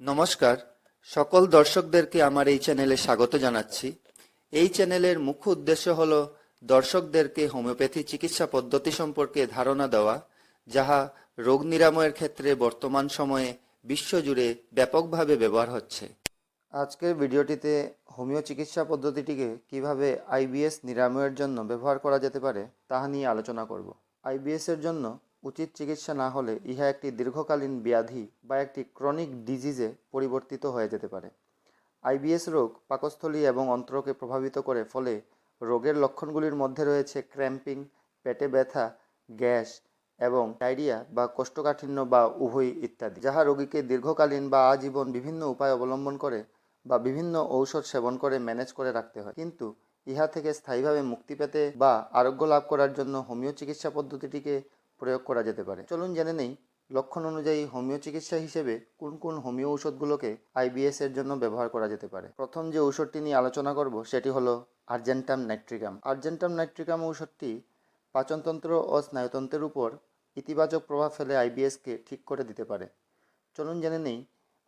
নমস্কার। সকল দর্শকদেরকে আমার এই চ্যানেলে স্বাগত জানাচ্ছি। এই চ্যানেলের মুখ্য উদ্দেশ্য হল দর্শকদেরকে হোমিওপ্যাথি চিকিৎসা পদ্ধতি সম্পর্কে ধারণা দেওয়া, যাহা রোগ নিরাময়ের ক্ষেত্রে বর্তমান সময়ে বিশ্বজুড়ে ব্যাপকভাবে ব্যবহার হচ্ছে। আজকের ভিডিওটিতে হোমিও চিকিৎসা পদ্ধতিটিকে কীভাবে আইবিএস নিরাময়ের জন্য ব্যবহার করা যেতে পারে, তাহা নিয়ে আলোচনা করব। আইবিএস এর জন্য উচিত চিকিৎসা না হলে ইহা একটি দীর্ঘকালীন ব্যাধি বা একটি ক্রনিক ডিজিজে পরিবর্তিত হয়ে যেতে পারে। আইবিএস রোগ পাকস্থলী এবং অন্ত্রকে প্রভাবিত করে ফলে রোগের লক্ষণগুলির মধ্যে রয়েছে ক্র্যাম্পিং, পেটে ব্যথা, গ্যাস এবং ডায়রিয়া বা কোষ্ঠকাঠিন্য বা উভয় ইত্যাদি, যাহা রোগীকে দীর্ঘকালীন বা আজীবন বিভিন্ন উপায় অবলম্বন করে বা বিভিন্ন ঔষধ সেবন করে ম্যানেজ করে রাখতে হয়। কিন্তু ইহা থেকে স্থায়ীভাবে মুক্তি পেতে বা আরোগ্য লাভ করার জন্য হোমিও চিকিৎসা পদ্ধতিটিকে প্রয়োগ করা যেতে পারে। চলুন জেনে নেই, লক্ষণ অনুযায়ী হোমিও চিকিৎসা হিসেবে কোন কোন হোমিও ঔষধগুলোকে আইবিএস এর জন্য ব্যবহার করা যেতে পারে। প্রথম যে ঔষধটি নিয়ে আলোচনা করব, সেটি হলো আর্জেন্টাম নাইট্রিকাম। আর্জেন্টাম নাইট্রিকাম ঔষধটি পাচনতন্ত্র ও স্নায়ুতন্ত্রের উপর ইতিবাচক প্রভাব ফেলে আইবিএসকে ঠিক করে দিতে পারে। চলুন জেনে নেই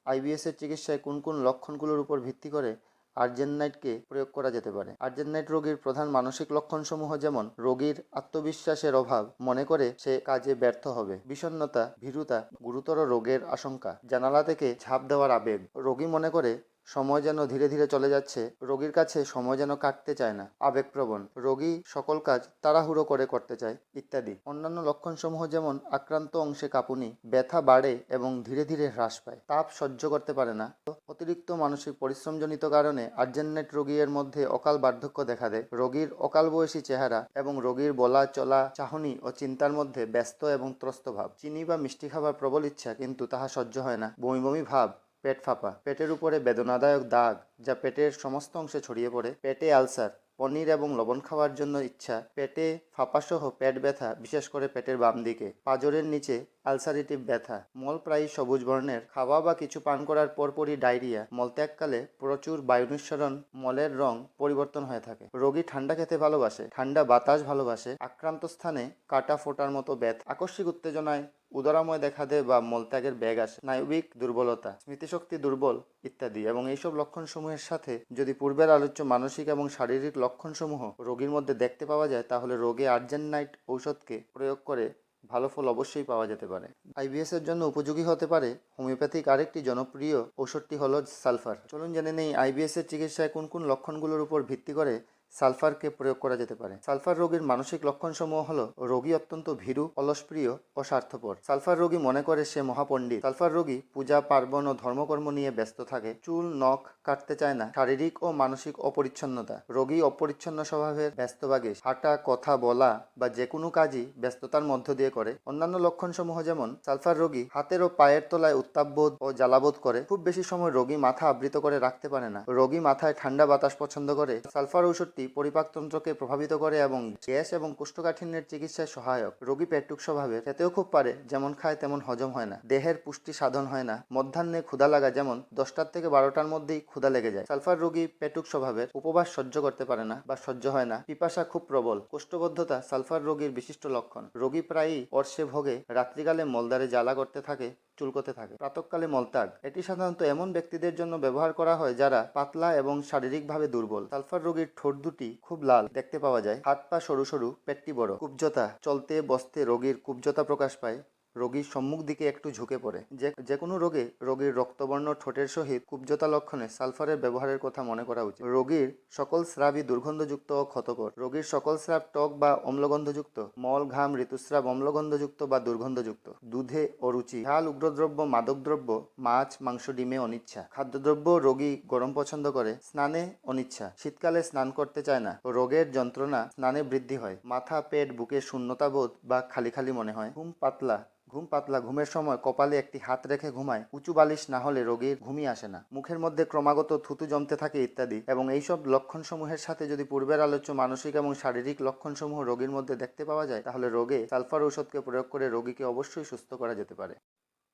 আইবিএস এর চিকিৎসায় কোন কোন লক্ষণগুলোর উপর ভিত্তি করে আর্জেননাইটকে প্রয়োগ করা যেতে পারে। আর্জেন্নাইট রোগীর প্রধান মানসিক লক্ষণসমূহ যেমন রোগীর আত্মবিশ্বাসের অভাব, মনে করে সে কাজে ব্যর্থ হবে বিষণ্নতা ভীরুতা, গুরুতর রোগের আশঙ্কা, জানালা থেকে ঝাঁপ দেওয়ার আবেগ। রোগী মনে করে সময় যেন ধীরে ধীরে চলে যাচ্ছে, রোগীর কাছে সময় যেন কাটতে চায় না, আবেগপ্রবণ, রোগী সকল কাজ তাড়াহুড়ো করে করতে চায়, ইত্যাদি। অন্যান্য লক্ষণসমূহ যেমন আক্রান্ত অংশে কাঁপুনি, ব্যথা বাড়ে এবং ধীরে ধীরে হ্রাস পায়, তাপ সহ্য করতে পারে না। অতিরিক্ত মানসিক পরিশ্রমজনিত কারণে আর্জেন্নেট রোগীর মধ্যে অকাল বার্ধক্য দেখা দেয়। রোগীর অকাল বয়সী চেহারা এবং রোগীর বলা চলা চাহনি ও চিন্তার মধ্যে ব্যস্ত এবং ত্রস্ত ভাব। চিনি বা মিষ্টি খাবার প্রবল ইচ্ছা কিন্তু তাহা সহ্য হয় না। বমি বমি ভাব পেট ফাঁপা। পেটের উপরে বেদনাদায়ক দাগ, যা পেটের সমস্ত অংশে ছড়িয়ে পড়ে। পেটে আলসার, পনির এবং লবণ খাওয়ার জন্য ইচ্ছা। পেটে ফাঁপাসহ পেট ব্যথা, বিশেষ করে পেটের বাম দিকে। পাজরের নিচে আলসারিটিভ ব্যথা। মল প্রায়ই সবুজ বর্ণের। খাওয়া বা কিছু পান করার পরপরই ডায়রিয়া। মলত্যাগকালে প্রচুর বায়ু নিঃসরণ মলের রং পরিবর্তন হয়ে থাকে। রোগী ঠান্ডা খেতে ভালোবাসে, ঠান্ডা বাতাস ভালোবাসে। আক্রান্ত স্থানে কাটা ফোটার মতো ব্যথা। আকস্মিক উত্তেজনায় উদরাময় দেখা দেয় বা মলত্যাগের ব্যাগ আসে। স্নায়বিক দুর্বলতা, স্মৃতিশক্তি দুর্বল ইত্যাদি এবং এইসব লক্ষণসমূহের সাথে যদি পূর্বের আলোচ্য মানসিক এবং শারীরিক লক্ষণসমূহ রোগীর মধ্যে দেখতে পাওয়া যায়, তাহলে রোগে আর্জেন্নাইট ঔষধকে প্রয়োগ করে ভালো ফল অবশ্যই পাওয়া যেতে পারে। আইবিএস এর জন্য উপযোগী হতে পারে হোমিওপ্যাথিক আরেকটি জনপ্রিয় ঔষধটি হলো সালফার। চলুন জেনে নেই আইবিএস এর চিকিৎসায় কোন কোন লক্ষণগুলোর উপর ভিত্তি করে সালফারকে প্রয়োগ করা যেতে পারে। সালফার রোগীর মানসিক লক্ষণসমূহ হলো, রোগী অত্যন্ত ভীরু, অলসপ্রিয় ও স্বার্থপর। সালফার রোগী মনে করে সে মহাপণ্ডিত। সালফার রোগী পূজা, পার্বণ ও ধর্মকর্ম নিয়ে ব্যস্ত থাকে। চুল, নখ কাটতে চায় না। শারীরিক ও মানসিক অপরিচ্ছন্নতা। রোগী অপরিচ্ছন্ন স্বভাবের ব্যস্তভাগে হাঁটা, কথা বলা বা যে কোনো কাজই ব্যস্ততার মধ্য দিয়ে করে। অন্যান্য লক্ষণসমূহ যেমন, সালফার রোগী হাতের ও পায়ের তলায় উত্তাপবোধ ও জ্বালাবোধ করে। খুব বেশি সময় রোগী মাথা আবৃত করে রাখতে পারে না। রোগী মাথায় ঠান্ডা বাতাস পছন্দ করে। সালফার ঔষধটি পরিপাকতন্ত্রকে প্রভাবিত করে এবং গ্যাস এবং কোষ্ঠকাঠিন্যের চিকিৎসায় সহায়ক। রোগী পেটুক স্বভাবের খেতেও খুব পারে, যেমন খায় তেমন হজম হয় না। দেহের পুষ্টি সাধন হয় না। মধ্যাহ্নে ক্ষুধা লাগা যেমন দশটার থেকে বারোটার মধ্যেই ক্ষুধা লেগে যায়। সালফার রোগী পেটুক স্বভাবের উপবাস সহ্য করতে পারে না বা সহ্য হয় না। পিপাসা খুব প্রবল। কোষ্ঠবদ্ধতা সালফার রোগীর বিশিষ্ট লক্ষণ। রোগী প্রায়ই অর্শে ভোগে, রাত্রিকালে মলদারে জ্বালা করতে থাকে, চুলকোতে থাকে। প্রাতকালে মলত্যাগ। এটি সাধারণত এমন ব্যক্তিদের জন্য ব্যবহার করা হয় যারা পাতলা এবং শারীরিকভাবে দুর্বল। সালফার রোগীর ঠোঁট দুটি খুব লাল দেখতে পাওয়া যায়। হাত পা সরু সরু, পেটটি বড়। কুব্জতা, চলতে বসতে রোগীর কুব্জতা প্রকাশ পায়। রোগীর সম্মুখ দিকে একটু ঝুঁকে পড়ে। যে কোনো রোগে রোগীর রক্তবর্ণ ঠোঁটের সহিত কুব্জতা লক্ষণে সালফারের ব্যবহারের কথা মনে করা উচিত। রোগীর সকল স্রাবই দুর্গন্ধযুক্ত ও ক্ষতকর। রোগীর সকল স্রাব টক বা অম্লগন্ধযুক্ত, মল, ঘাম, ঋতুস্রাব, অম্লগন্ধযুক্ত বা দুর্গন্ধযুক্ত। দুধে অরুচি ঝাল, উগ্রদ্রব্য, মাদকদ্রব্য, মাছ, মাংস, ডিমে অনিচ্ছা। খাদ্যদ্রব্য রোগী গরম পছন্দ করে, স্নানে অনিচ্ছা। শীতকালে স্নান করতে চায় না রোগের যন্ত্রণা স্নানে বৃদ্ধি হয়। মাথা, পেট, বুকে শূন্যতা বোধ বা খালি খালি মনে হয়। ঘুম পাতলা ঘুম পাতলা ঘুমের সময় কপালে একটি হাত রেখে ঘুমায়, উঁচু বালিশ না হলে রোগীর ঘুমই আসে না। মুখের মধ্যে ক্রমাগত থুতু জমতে থাকে ইত্যাদি এবং এইসব লক্ষণসমূহের সাথে যদি পূর্বের আলোচ্য মানসিক এবং শারীরিক লক্ষণসমূহ রোগীর মধ্যে দেখতে পাওয়া যায়, তাহলে রোগে সালফার ঔষধকে প্রয়োগ করে রোগীকে অবশ্যই সুস্থ করা যেতে পারে।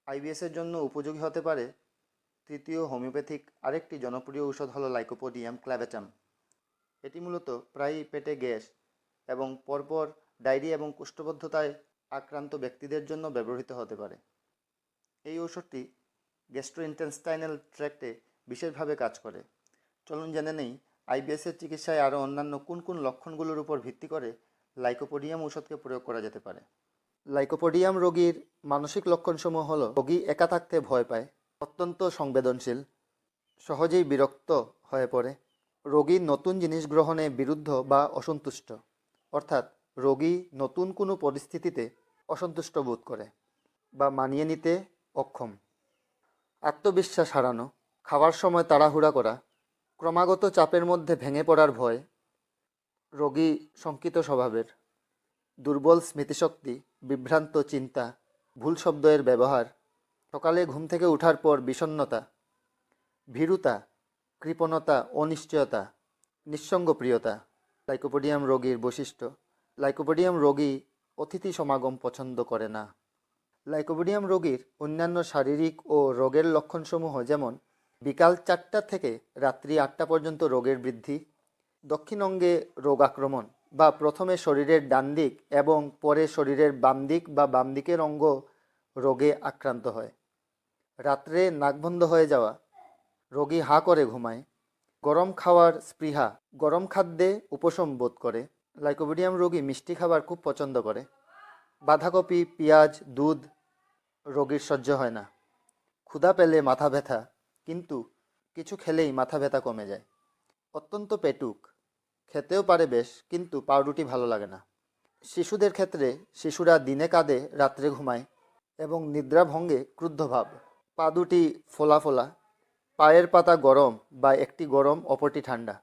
আইবিএস এর জন্য উপযোগী হতে পারে তৃতীয় হোমিওপ্যাথিক আরেকটি জনপ্রিয় ঔষধ হলো লাইকোপোডিয়াম ক্ল্যাভেটাম এটি মূলত প্রায়ই পেটে গ্যাস এবং পরপর ডায়রিয়া এবং কোষ্ঠবদ্ধতায় আক্রান্ত ব্যক্তিদের জন্য ব্যবহৃত হতে পারে। এই ঔষধটি গ্যাস্ট্রোইন্টেস্টাইনাল ট্র্যাক্টে বিশেষভাবে কাজ করে। চলুন জেনে নেই আইবিএসের চিকিৎসায় আরও অন্যান্য কোন কোন লক্ষণগুলোর উপর ভিত্তি করে লাইকোপোডিয়াম ওষুধকে প্রয়োগ করা যেতে পারে। লাইকোপোডিয়াম রোগীর মানসিক লক্ষণসমূহ হলো, রোগী একা থাকতে ভয় পায়, অত্যন্ত সংবেদনশীল, সহজেই বিরক্ত হয়ে পড়ে, রোগী নতুন জিনিস গ্রহণে বিরুদ্ধ বা অসন্তুষ্ট, অর্থাৎ রোগী নতুন কোনো পরিস্থিতিতে অসন্তুষ্ট বোধ করে বা মানিয়ে নিতে অক্ষম। আত্মবিশ্বাস হারানো, খাওয়ার সময় তাড়াহুড়া করা, ক্রমাগত চাপের মধ্যে ভেঙে পড়ার ভয়, রোগী শঙ্কিত স্বভাবের, দুর্বল স্মৃতিশক্তি, বিভ্রান্ত চিন্তা, ভুল শব্দের ব্যবহার, সকালে ঘুম থেকে ওঠার পর বিষণ্ণতা, ভীরুতা, কৃপণতা, অনিশ্চয়তা, নিঃসঙ্গপ্রিয়তা, লাইকোপোডিয়াম রোগীর বৈশিষ্ট্য লাইকোপোডিয়াম রোগী অতিথি সমাগম পছন্দ করে না। লাইকোপোডিয়াম রোগীর অন্যান্য শারীরিক ও রোগের লক্ষণসমূহ যেমন, বিকাল চারটা থেকে রাত্রি আটটা পর্যন্ত রোগের বৃদ্ধি, দক্ষিণ অঙ্গে রোগ আক্রমণ বা প্রথমে শরীরের ডান দিক এবং পরে শরীরের বাম দিক বা বাম দিকের অঙ্গ রোগে আক্রান্ত হয়। রাত্রে নাক বন্ধ হয়ে যাওয়া, রোগী হাঁ করে ঘুমায়, গরম খাওয়ার স্পৃহা, গরম খাদ্যে উপশম বোধ করে। লাইকোপিডিয়াম রোগী মিষ্টি খাবার খুব পছন্দ করে। বাঁধাকপি, পেঁয়াজ, দুধ রোগীর সহ্য হয় না। ক্ষুধা পেলে মাথা ব্যথা, কিন্তু কিছু খেলেই মাথা ব্যথা কমে যায়। অত্যন্ত পেটুক, খেতেও পারে বেশ, কিন্তু পাউরুটি ভালো লাগে না। শিশুদের ক্ষেত্রে শিশুরা দিনে কাঁদে, রাত্রে ঘুমায় এবং নিদ্রা ভঙ্গে ক্রুদ্ধ ভাব। পা দুটি ফোলা ফোলা, পায়ের পাতা গরম বা একটি গরম, অপরটি ঠান্ডা।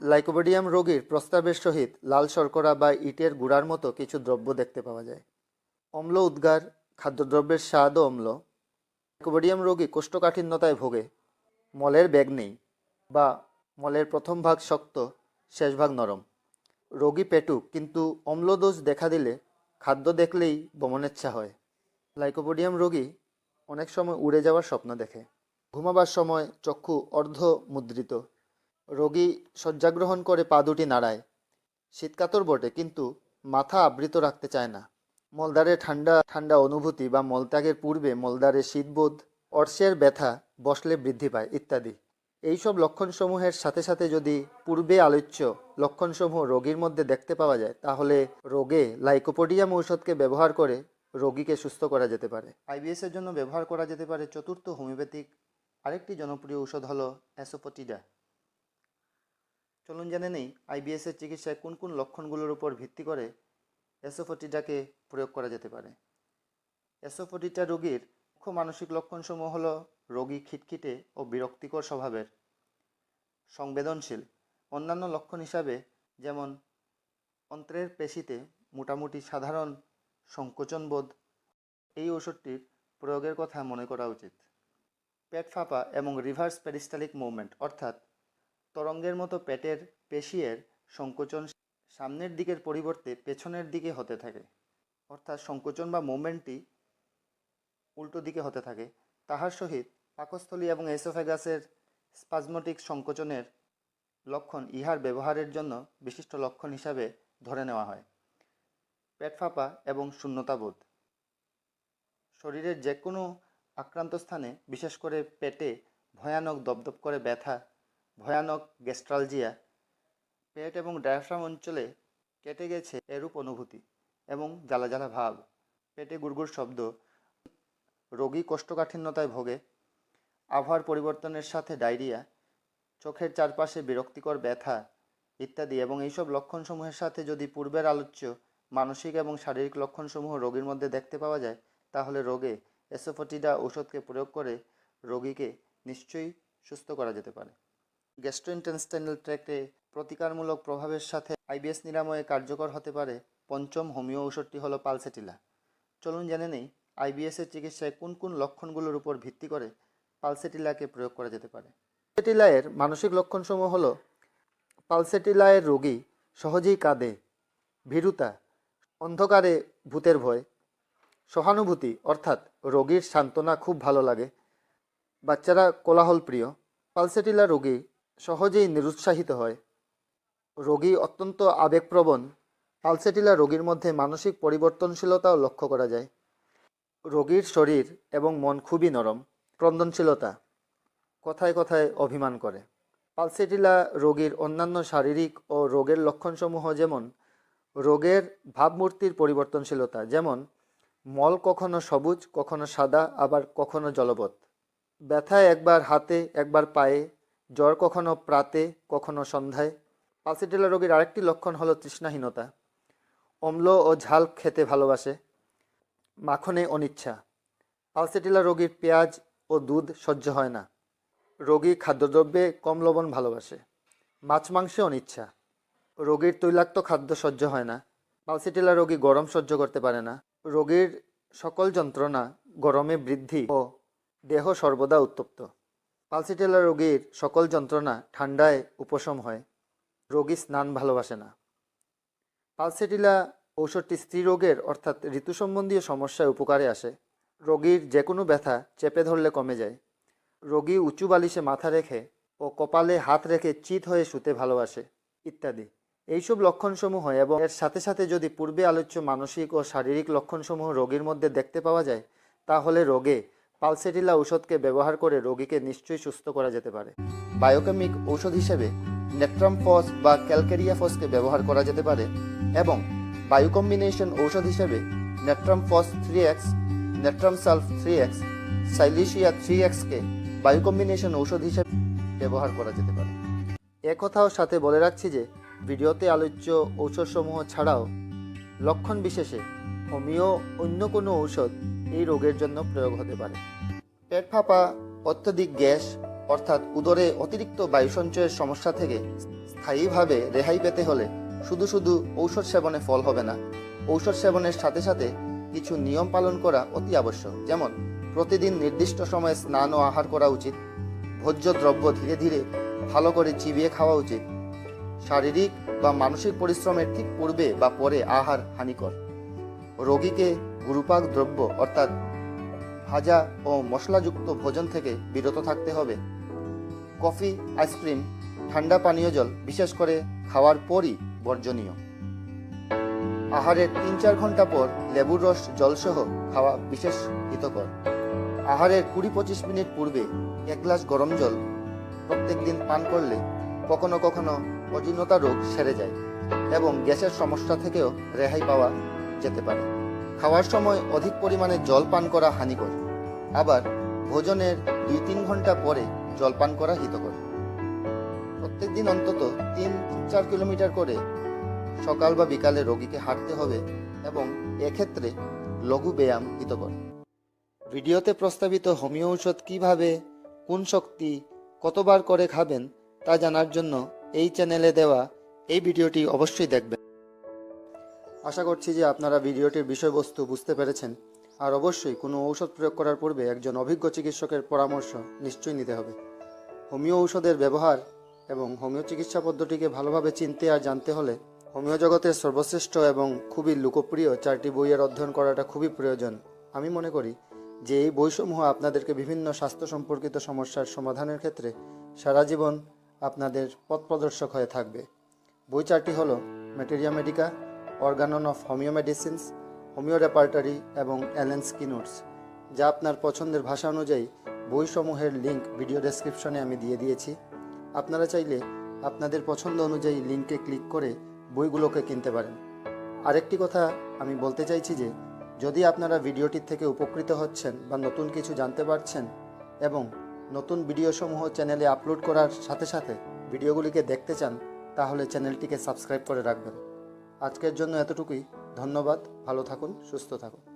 লাইকোপোডিয়াম রোগীর প্রস্তাবের সহিত লাল শর্করা বা ইটের গুঁড়ার মতো কিছু দ্রব্য দেখতে পাওয়া যায়। অম্ল উদ্গার, খাদ্যদ্রব্যের স্বাদও অম্ল। লাইকোপোডিয়াম রোগী কোষ্ঠকাঠিন্যতায় ভোগে। মলের ব্যাগ নেই বা মলের প্রথম ভাগ শক্ত, শেষ ভাগ নরম। রোগী পেটুক কিন্তু অম্লদোষ দেখা দিলে খাদ্য দেখলেই বমনেচ্ছা হয়। লাইকোপোডিয়াম রোগী অনেক সময় উড়ে যাওয়ার স্বপ্ন দেখে। ঘুমাবার সময় চক্ষু অর্ধ মুদ্রিত রোগী শয্যাগ্রহণ করে পা দুটি নাড়ায়। শীতকাতর বটে, কিন্তু মাথা আবৃত রাখতে চায় না। মলদারে ঠান্ডা ঠান্ডা অনুভূতি বা মলত্যাগের পূর্বে মলদারে শীতবোধ, অর্শের ব্যথা বসলে বৃদ্ধি পায়, ইত্যাদি। এইসব লক্ষণসমূহের সাথে সাথে যদি পূর্বে আলোচ্য লক্ষণসমূহ রোগীর মধ্যে দেখতে পাওয়া যায়, তাহলে রোগে লাইকোপোডিয়াম ঔষধকে ব্যবহার করে রোগীকে সুস্থ করা যেতে পারে। আইবিএস এর জন্য ব্যবহার করা যেতে পারে চতুর্থ হোমিওপ্যাথিক। আরেকটি জনপ্রিয় ঔষধ হলো অ্যাসোপটিডা। চলুন জেনে নেই আইবিএস এর চিকিৎসায় কোন কোন লক্ষণগুলোর উপর ভিত্তি করে অ্যাসোফোটিডাকে প্রয়োগ করা যেতে পারে। অ্যাসোফোটিটা রোগীর মুখ্য মানসিক লক্ষণসমূহ হলো রোগী খিটখিটে ও বিরক্তিকর স্বভাবের। সংবেদনশীল। অন্যান্য লক্ষণ হিসাবে যেমন অন্ত্রের পেশিতে মোটামুটি সাধারণ সংকোচনবোধ, এই ওষুধটির প্রয়োগের কথা মনে করা উচিত। পেট ফাঁপা এবং রিভার্স প্যারিস্টালিক মুভমেন্ট, অর্থাৎ তরঙ্গের মতো পেটের পেশিয়ের সংকোচন সামনের দিকের পরিবর্তে পেছনের দিকে হতে থাকে। অর্থাৎ সংকোচন বা মুভমেন্টটি উল্টো দিকে হতে থাকে। তাহার সহিত পাকস্থলী এবং এসোফেগাসের স্পাজমোটিক সংকোচনের লক্ষণ ইহার ব্যবহারের জন্য বিশিষ্ট লক্ষণ হিসাবে ধরে নেওয়া হয়। পেট ফাঁপা এবং শূন্যতাবোধ। শরীরের যে কোনো আক্রান্ত স্থানে, বিশেষ করে পেটে ভয়ানক দপদপ করে ব্যথা ভয়ানক গ্যাস্ট্রালজিয়া পেট এবং ডায়াফ্রাম অঞ্চলে কেটে গেছে এরূপ অনুভূতি এবং জ্বালা জ্বালা ভাব। পেটে গুড়গুড় শব্দ, রোগী কোষ্ঠকাঠিন্যতায় ভোগে, আবহাওয়ার পরিবর্তনের সাথে ডায়রিয়া, চোখের চারপাশে বিরক্তিকর ব্যথা ইত্যাদি এবং এইসব লক্ষণসমূহের সাথে যদি পূর্বের আলোচ্য মানসিক এবং শারীরিক লক্ষণসমূহ রোগীর মধ্যে দেখতে পাওয়া যায়, তাহলে রোগে এসোফোটিডা ঔষধকে প্রয়োগ করে রোগীকে নিশ্চয়ই সুস্থ করা যেতে পারে। গ্যাস্ট্রোইন্টেস্টাইনাল ট্র্যাক্টে প্রতিকারমূলক প্রভাবের সাথে আইবিএস নিরাময়ে কার্যকর হতে পারে। পঞ্চম হোমিও ঔষধটি হলো পালসেটিলা। চলুন জেনে নেই আইবিএস এর চিকিৎসায় কোন কোন লক্ষণগুলোর উপর ভিত্তি করে পালসেটিলাকে প্রয়োগ করা যেতে পারে। পালসেটিলায়ের মানসিক লক্ষণসমূহ হলো, পালসেটিলায়ের রোগী সহজেই কাঁদে, ভীরুতা, অন্ধকারে ভূতের ভয়, সহানুভূতি, অর্থাৎ রোগীর সান্ত্বনা খুব ভালো লাগে, বাচ্চারা কোলাহল প্রিয় পালসেটিলা রোগী সহজেই নিরুৎসাহিত হয়। রোগী অত্যন্ত আবেগপ্রবণ, পালসেটিলা রোগীর মধ্যে মানসিক পরিবর্তনশীলতাও লক্ষ্য করা যায়। রোগীর শরীর এবং মন খুবই নরম, ক্রন্দনশীলতা, কথায় কথায় অভিমান করে। পালসেটিলা রোগীর অন্যান্য শারীরিক ও রোগের লক্ষণসমূহ যেমন, রোগের ভাবমূর্তির পরিবর্তনশীলতা, যেমন, মল কখনো সবুজ, কখনো সাদা, আবার কখনো জলবৎ। ব্যথা একবার হাতে, একবার পায়ে জ্বর কখনো প্রাতে, কখনো সন্ধ্যায়। পালসেটিলা রোগীর আরেকটি লক্ষণ হলো তৃষ্ণাহীনতা। অম্ল ও ঝাল খেতে ভালোবাসে। মাখনে অনিচ্ছা। পালসেটিলা রোগীর পেঁয়াজ ও দুধ সহ্য হয় না। রোগী খাদ্যদ্রব্যে কম লবণ ভালোবাসে। মাছ মাংসে অনিচ্ছা। রোগীর তৈলাক্ত খাদ্য সহ্য হয় না। পালসেটিলা রোগী গরম সহ্য করতে পারে না। রোগীর সকল যন্ত্রণা গরমে বৃদ্ধি ও দেহ সর্বদা উত্তপ্ত। পালসেটিলা রোগীর সকল যন্ত্রণা ঠান্ডায় উপশম হয়। রোগী স্নান ভালোবাসে না। পালসেটিলা ঔষধটি স্ত্রী রোগের, অর্থাৎ ঋতু সম্বন্ধীয় সমস্যায় উপকারে আসে। রোগীর যে কোনো ব্যথা চেপে ধরলে কমে যায়। রোগী উঁচু বালিশে মাথা রেখে ও কপালে হাত রেখে চিত হয়ে শুতে ভালোবাসে, ইত্যাদি। এইসব লক্ষণসমূহ এবং এর সাথে সাথে যদি পূর্বে আলোচ্য মানসিক ও শারীরিক লক্ষণসমূহ রোগীর মধ্যে দেখতে পাওয়া যায়, তাহলে রোগে পালসেটিলা ঔষধকে ব্যবহার করে রোগীকে নিশ্চয়ই সুস্থ করা যেতে পারে। বায়োকেমিক ঔষধ হিসেবে নেট্রাম ফস বা ক্যালকেরিয়া ফসকে ব্যবহার করা যেতে পারে এবং বায়ু কম্বিনেশন ঔষধ হিসেবে natrum phos three X natrum sulph three X, silicea three এক্সকে বায়ু কম্বিনেশন ঔষধ হিসেবে ব্যবহার করা যেতে পারে। একথাও সাথে বলে রাখছি যে, ভিডিওতে আলোচ্য ঔষধসমূহ ছাড়াও লক্ষণ বিশেষে হোমিও অন্য কোনো ঔষধ এই রোগের জন্য প্রয়োগ হতে পারে। পেট ফাঁপা, অত্যধিক গ্যাস, অর্থাৎ উদরে অতিরিক্ত বায়ু সঞ্চয়ের সমস্যা থেকে স্থায়ীভাবে রেহাই পেতে হলে শুধু শুধু ঔষধ সেবনে ফল হবে না। ঔষধ সেবনের সাথে সাথে কিছু নিয়ম পালন করা অতি আবশ্যক। যেমন, প্রতিদিন নির্দিষ্ট সময়ে স্নান ও আহার করা উচিত। ভোজ্য দ্রব্য ধীরে ধীরে ভালো করে চিবিয়ে খাওয়া উচিত। শারীরিক বা মানসিক পরিশ্রমের ঠিক পূর্বে বা পরে আহার হানিকর। রোগীকে গুরুপাক দ্রব্য অর্থাৎ ভাজা ও মশলাযুক্ত ভোজন থেকে বিরত থাকতে হবে। কফি, আইসক্রিম, ঠান্ডা পানীয় জল, বিশেষ করে খাওয়ার পরই বর্জনীয়। আহারের তিন চার ঘণ্টা পর লেবুর রস, জলসহ খাওয়া বিশেষ হিতকর। আহারের কুড়ি পঁচিশ মিনিট পূর্বে এক গ্লাস গরম জল প্রত্যেক দিন পান করলে কখনো কখনো অজীর্ণতা রোগ সেরে যায় এবং গ্যাসের সমস্যা থেকেও রেহাই পাওয়া যেতে পারে। খাওয়ার সময় অধিক পরিমাণে জল পান করা হানিকর। আবার ভোজনের দুই তিন ঘণ্টা পরে জল পান করা হিতকর। প্রত্যেকদিন অন্তত তিন, চার কিলোমিটার করে সকাল বা বিকালে রোগীকে হাঁটতে হবে এবং এক্ষেত্রে লঘু ব্যায়াম হিতকর। ভিডিওতে প্রস্তাবিত হোমিও ঔষধ কীভাবে, কোন শক্তি কতবার করে খাবেন তা জানার জন্য এই চ্যানেলে দেওয়া এই ভিডিওটি অবশ্যই দেখবেন। আশা করছি যে আপনারা ভিডিওটির বিষয়বস্তু বুঝতে পেরেছেন। আর অবশ্যই কোনো ঔষধ প্রয়োগ করার পূর্বে একজন অভিজ্ঞ চিকিৎসকের পরামর্শ নিশ্চয়ই নিতে হবে। হোমিও ঔষধের ব্যবহার এবং হোমিও চিকিৎসা পদ্ধতিকে ভালোভাবে চিনতে আর জানতে হলে হোমিও জগতের সর্বশ্রেষ্ঠ এবং খুবই লোকপ্রিয় চারটি বইয়ের অধ্যয়ন করাটা খুবই প্রয়োজন। আমি মনে করি যে এই বইসমূহ আপনাদেরকে বিভিন্ন স্বাস্থ্য সম্পর্কিত সমস্যার সমাধানের ক্ষেত্রে সারা জীবন আপনাদের পথ প্রদর্শক হয়ে থাকবে। বই চারটি হলো materia medica organon of homoeo medicines homoeo repertory এবং অ্যালেন্স কিনোটস যা আপনার পছন্দের ভাষা অনুযায়ী বইসমূহের লিঙ্ক ভিডিও ডেসক্রিপশনে আমি দিয়ে দিয়েছি। আপনারা চাইলে আপনাদের পছন্দ অনুযায়ী লিঙ্কে ক্লিক করে বইগুলোকে কিনতে পারেন। আরেকটি কথা আমি বলতে চাইছি যে, যদি আপনারা ভিডিওটির থেকে উপকৃত হচ্ছেন বা নতুন কিছু জানতে পারছেন এবং নতুন ভিডিওসমূহ চ্যানেলে আপলোড করার সাথে সাথে ভিডিওগুলিকে দেখতে চান, তাহলে চ্যানেলটিকে সাবস্ক্রাইব করে রাখবেন। আজকের জন্য এতটুকুই। ধন্যবাদ। ভালো থাকুন সুস্থ থাকুন।